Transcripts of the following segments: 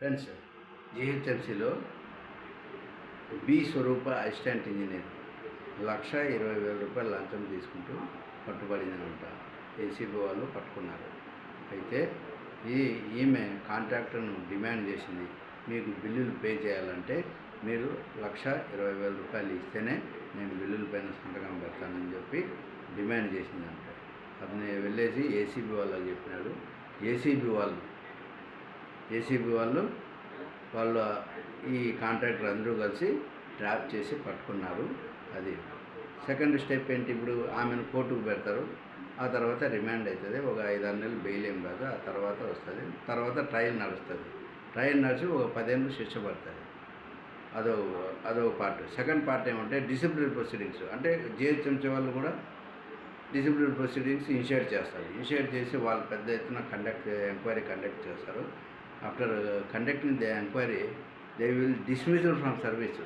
Friends జిహెచ్ఎంసీలో B Swaroopa assistant engineer lakh ఇరవై వేల రూపాయలు లంచం తీసుకుంటూ పట్టుబడిందనమాట ఏసీబీ వాళ్ళు పట్టుకున్నారు. అయితే ఈ ఈమె కాంట్రాక్టర్ను డిమాండ్ చేసింది మీకు బిల్లులు పే చేయాలంటే మీరు లక్ష ఇరవై వేల రూపాయలు ఇస్తేనే నేను బిల్లుల పైన సంతకం పెడతానని చెప్పి డిమాండ్ చేసిందంట. అతను వెళ్ళేసి ఏసీబీ వాళ్ళకి చెప్పినాడు. ఏసీబీ వాళ్ళు ఏసీబీ వాళ్ళు వాళ్ళ ఈ కాంట్రాక్టర్ అందరూ కలిసి ట్రాప్ చేసి పట్టుకున్నారు. అది సెకండ్ స్టెప్ ఏంటి? ఇప్పుడు ఆమెను కోర్టుకు పెడతారు. ఆ తర్వాత రిమాండ్ అవుతుంది ఒక ఐదు ఆరు నెలలు బెయిల్ ఏం రాదు. ఆ తర్వాత వస్తుంది. తర్వాత ట్రయల్ నడుస్తుంది. ట్రయల్ నడిచి ఒక పదేళ్ళు శిక్ష పడుతుంది. అదో అదో పార్ట్. సెకండ్ పార్ట్ ఏమంటే డిసిప్లినరీ ప్రొసీడింగ్స్. అంటే జిహెచ్ఎంసీ వాళ్ళు కూడా డిసిప్లినరీ ప్రొసీడింగ్స్ ఇనిషియేట్ చేస్తారు. ఇనిషియేట్ చేసి వాళ్ళు పెద్ద ఎత్తున కండక్ట్ ఎంక్వైరీ కండక్ట్ చేస్తారు. After conducting the enquiry they will dismiss from service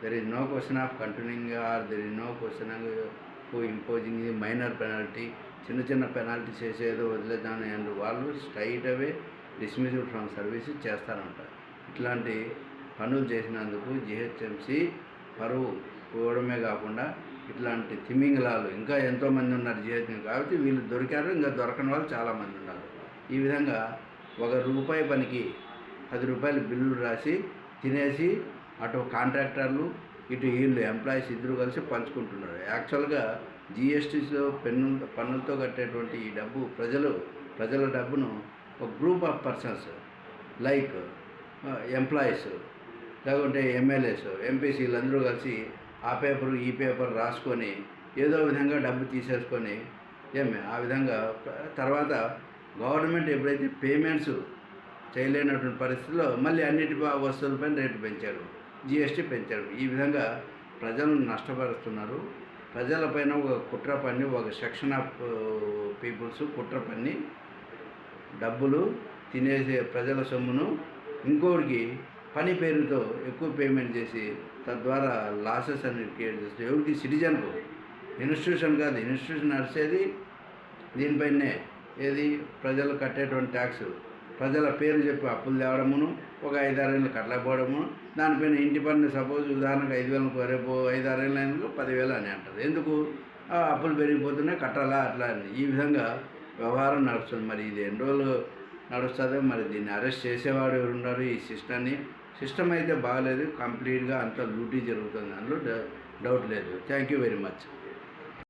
there is no question of continuing or there is no question of imposing minor penalty చిన్న చిన్న penalty చేసేదో వదిలేదాన్ని అండ్ వాళ్ళు straight away dismiss from service చేస్తారంట. ఇట్లాంటి పనులు చేసినందుకు GHMC పరువు పోవడమే కాకుండా ఇట్లాంటి తిమింగలాలు ఇంకా ఎంతోమంది ఉన్నారు జిహెచ్ఎం కాబట్టి వీళ్ళు దొరికారు ఇంకా దొరకని వాళ్ళు చాలామంది ఉన్నారు. ఈ విధంగా ఒక రూపాయి పనికి పది రూపాయలు బిల్లులు రాసి తినేసి అటు కాంట్రాక్టర్లు ఇటు వీళ్ళు ఎంప్లాయీస్ ఇద్దరు కలిసి పంచుకుంటున్నారు. యాక్చువల్గా జిఎస్టీలో పెన్ను పన్నులతో కట్టేటువంటి ఈ డబ్బు ప్రజలు ప్రజల డబ్బును ఒక group of persons like employees లేకుంటే ఎమ్మెల్యేస్ ఎంపీసీ వీళ్ళందరూ కలిసి ఆ పేపర్ ఈ పేపర్ రాసుకొని ఏదో విధంగా డబ్బు తీసేసుకొని ఏమి ఆ విధంగా తర్వాత గవర్నమెంట్ ఎప్పుడైతే పేమెంట్స్ చేయలేనటువంటి పరిస్థితిలో మళ్ళీ అన్నిటి వస్తువులపైన రేటు పెంచారు. జిఎస్టీ పెంచారు. ఈ విధంగా ప్రజలను నష్టపరుస్తున్నారు. ప్రజలపైన ఒక కుట్ర పన్ని ఒక సెక్షన్ ఆఫ్ పీపుల్స్ కుట్ర పన్ని డబ్బులు తినేసే ప్రజల సొమ్మును ఇంకోటికి పని పేరుతో ఎక్కువ పేమెంట్ చేసి తద్వారా లాసెస్ అనేది క్రియేట్ చేస్తే ఎవరికి సిటిజన్కు ఇన్స్టిట్యూషన్ కాదు ఇన్స్టిట్యూషన్ నడిచేది దీనిపైనే ఏది? ప్రజలు కట్టేటువంటి ట్యాక్స్. ప్రజల పేరు చెప్పి అప్పులు తేవడమును ఒక ఐదారేళ్ళు కట్టలేకపోవడము దానిపైన ఇంటి పన్ను సపోజ్ ఉదాహరణకు ఐదు వేలకు రేపు ఐదారేళ్ళు అయినందుకు పదివేలు అని అంటారు ఎందుకు? ఆ అప్పులు పెరిగిపోతున్నాయి కట్టాలా? అట్లా అని. ఈ విధంగా వ్యవహారం నడుస్తుంది. మరి ఇది ఎన్ని రోజులు నడుస్తుందో మరి దీన్ని అరెస్ట్ చేసేవాడు ఎవరు ఉన్నారు? ఈ సిస్టమ్ని సిస్టమ్ అయితే బాగలేదు. కంప్లీట్గా అంత లూటీ జరుగుతుంది. అందులో డౌట్ లేదు. Thank you very much.